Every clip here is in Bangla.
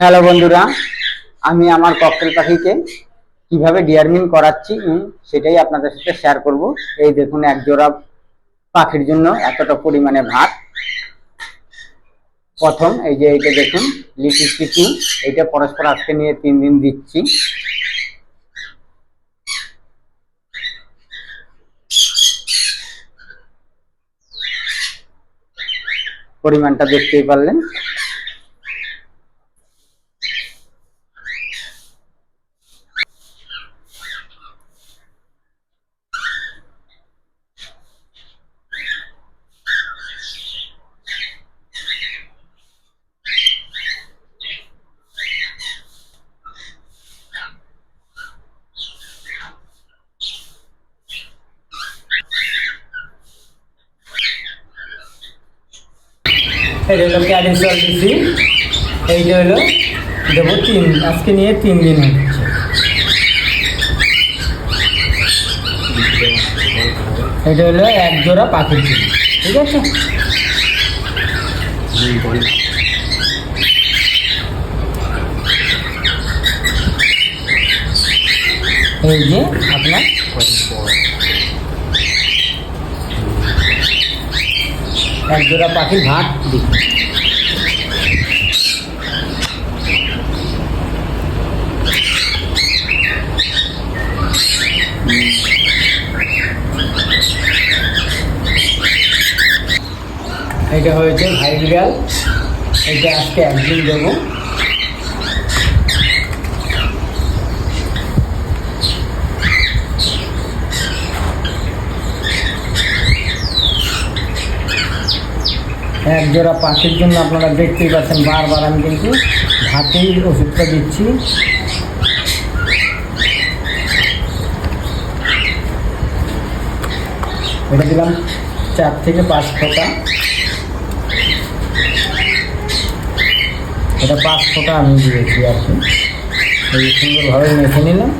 হ্যালো বন্ধুরা, আমি আমার ককটেল পাখিকে কীভাবে ডিয়ারমিন করাচ্ছি সেটাই আপনাদের সাথে শেয়ার করব। এই দেখুন, এক জোড়া পাখির জন্য এতটা পরিমাণে ভাত। প্রথম, এই যে এইটা দেখুন লিটিল কিচু এইটা পরস্পর আজকে নিয়ে তিন দিন দিচ্ছি। পরিমাণটা দেখতেই পারলেন। এটা হলো ক্যাডিসল দিছি। এইটা হলো দেবো তিন, আজকে নিয়ে তিন দিন হচ্ছে এটা হলো এক জোড়া পাখির জন্য ঠিক আছে? এই যে আপনার এক জোড়া পাখির ভাত দিই। এটা হয়েছে ভাইরাল। এটা আজকে একদিন দেবো। এক জোড়া পাখির জন্য আপনারা দেখতেই পাচ্ছেন, বারবার আমি কিন্তু ভাতেই ওষুধটা দিচ্ছি। এটা দিলাম চার থেকে পাঁচ ফোঁটা। এটা পাঁচ ফোঁটা আমি দিয়েছি আর কি। সুন্দরভাবে মেখে নিলাম।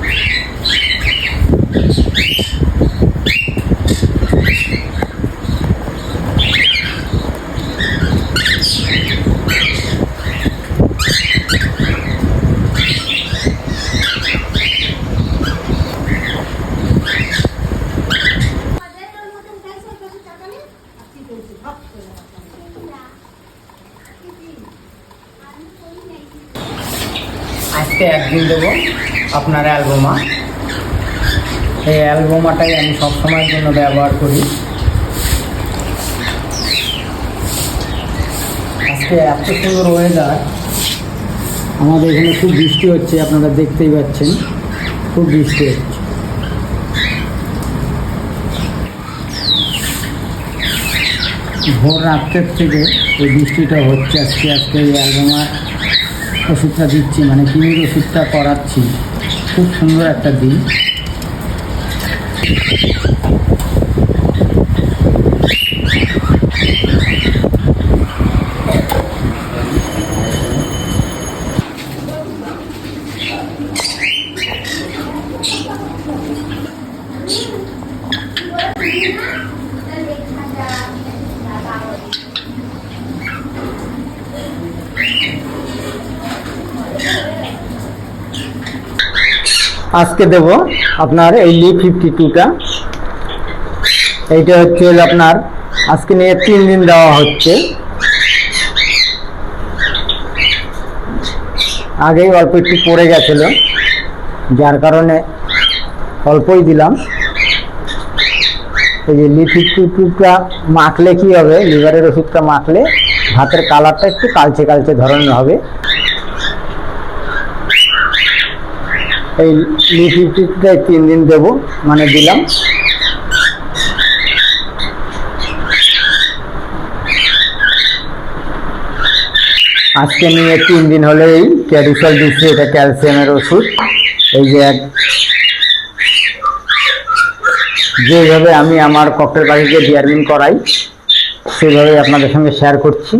আজকে একদিন দেবো আপনার অ্যালবোমা। এই অ্যালবোমাটাই আমি সবসময়ের জন্য ব্যবহার করি। আজকে এত সুন্দর ওয়েদার আমাদের এখানে খুব বৃষ্টি হচ্ছে, আপনারা দেখতেই পাচ্ছেন। খুব বৃষ্টি হচ্ছে। ভোর রাত্রের থেকে এই বৃষ্টিটা হচ্ছে আজকে আজকে এই অ্যালবামার ওষুধটা দিচ্ছি মানে কিমির ওষুধটা করাচ্ছি। খুব সুন্দর একটা দিন। আজকে দেব আপনার এই লি ফিফটি টুটা এইটা হচ্ছে আপনার, আজকে নিয়ে তিন দিন দেওয়া হচ্ছে। আগেই অল্প একটু পড়ে গেছিল, যার কারণে অল্পই দিলাম। এই যে লি ফিফটি টুটা মাখলে কি হবে? লিভারের ওষুধটা মাখলে, ভাতের কালারটা একটু কালচে কালচে ধরনের হবে। এই লি ফিফটিটাই তিন দিন দেবো মানে দিলাম। আজকে নিয়ে তিন দিন হলে এই ক্যারিসল দিচ্ছি, এটা ক্যালসিয়ামের ওষুধ। এই যে এক যেভাবে আমি আমার ককটেল পাখিকে ডিয়ারমিন করাই সেভাবে আপনাদের সঙ্গে শেয়ার করছি।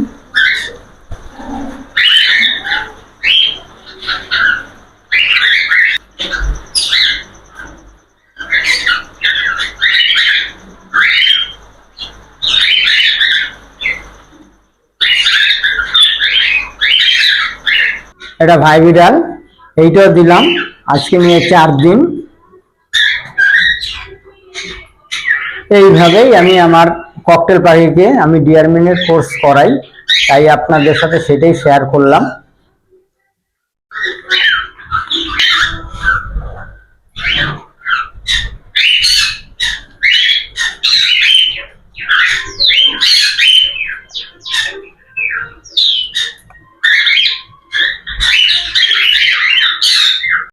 এটা ভাইবিরাল এইটাও দিলাম, আজকে নিয়ে চার দিন। এইভাবেই আমি আমার ককটেল পাখিকে আমি ডিয়ারমিনের কোর্স করাই, তাই আপনাদের সাথে সেটাই শেয়ার করলাম।